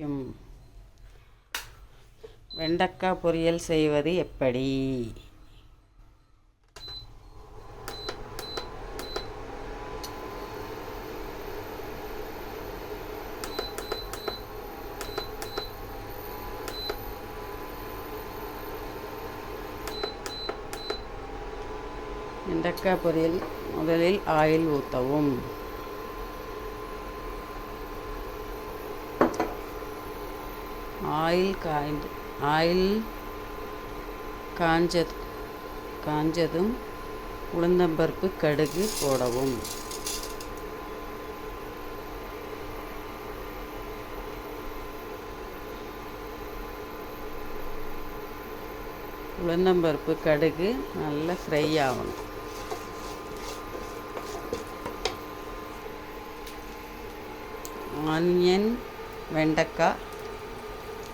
பிடிக்கும் வெண்டைக்காய் பொரியல் செய்வது எப்படி? வெண்டைக்காய் பொரியல் முதலில் ஆயில் ஊற்றவும் ஆயில் காய்ந்து ஆயில் காஞ்சது காஞ்சதும் உளுந்தம்பருப்பு கடுகு போடவும். உளுந்தம்பருப்பு கடுகு நல்லா ஃப்ரை ஆகணும். ஆனியன் வெண்டைக்காய்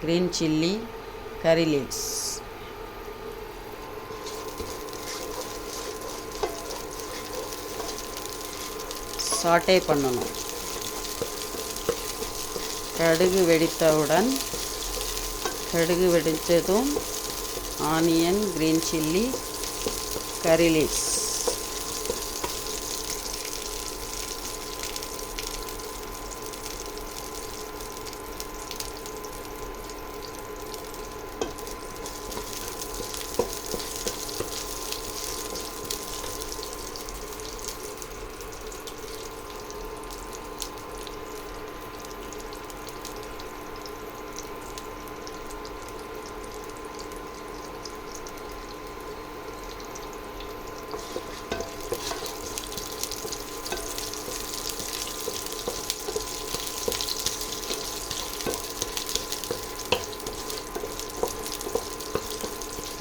க்ரீன் சில்லி கறி லீவ்ஸ் சாட்டே பண்ணணும். கடுகு வெடித்தவுடன் கடுகு வெடித்ததும் onion green chilli curry leaves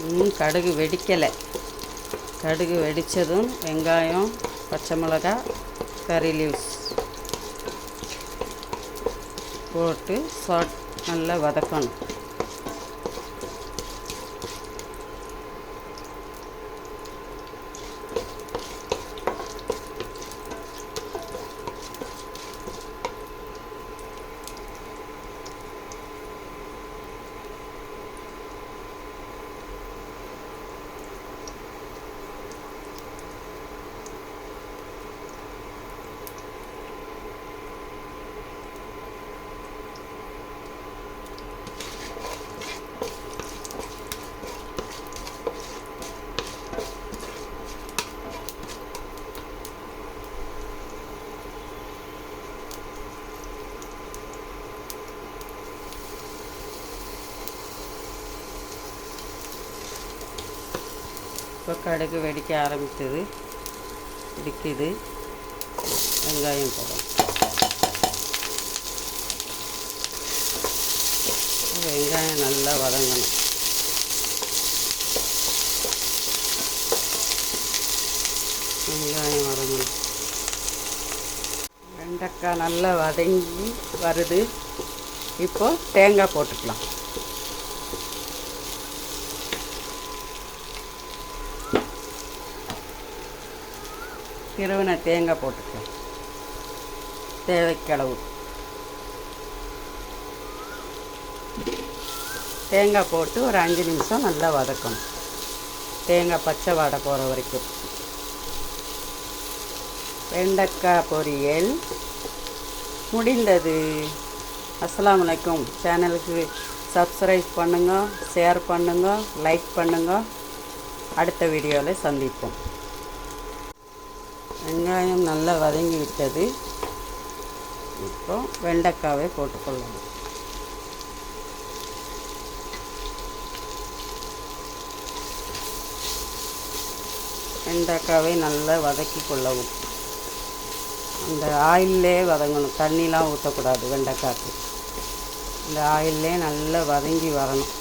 இன்னும் கடுகு வெடிக்கலை. கடுகு வெடித்ததும் வெங்காயம் பச்சை மிளகா கறி லீவ்ஸ் போட்டு சாட் நல்லா வதக்கணும். இப்போ கடுகு வெடிக்க ஆரம்பித்தது வெடிக்குது. வெங்காயம் போடும் வெங்காயம் நல்லா வதங்கணும். வெங்காயம் வதங்கணும். வெண்டைக்காய் நல்லா வதங்கி வருது. இப்போ தேங்காய் போட்டுக்கலாம். திருவின தேங்காய் போட்டுக்கலாம் தேவைக்களவு. தேங்காய் போட்டு ஒரு அஞ்சு நிமிஷம் நல்லா வதக்கணும். தேங்காய் பச்சை வாடை போகிற வரைக்கும். வெண்டைக்காய் பொரியல். முடிந்தது. அஸ்ஸலாமு சேனலுக்கு சப்ஸ்கிரைப் பண்ணுங்க ஷேர் பண்ணுங்க லைக் பண்ணுங்க. அடுத்த வீடியோவில் சந்திப்போம். வெங்காயம் நல்லா வதங்கி விட்டது. இப்போ வெண்டைக்காவை போட்டுக்கொள்ளலாம். வெண்டைக்காவை நல்லா வதக்கி கொள்ளவும். அந்த ஆயிலே வதங்கணும். தண்ணிலாம் ஊற்றக்கூடாது வெண்டைக்காய்க்கு இந்த ஆயிலே நல்லா வதங்கி வரணும்.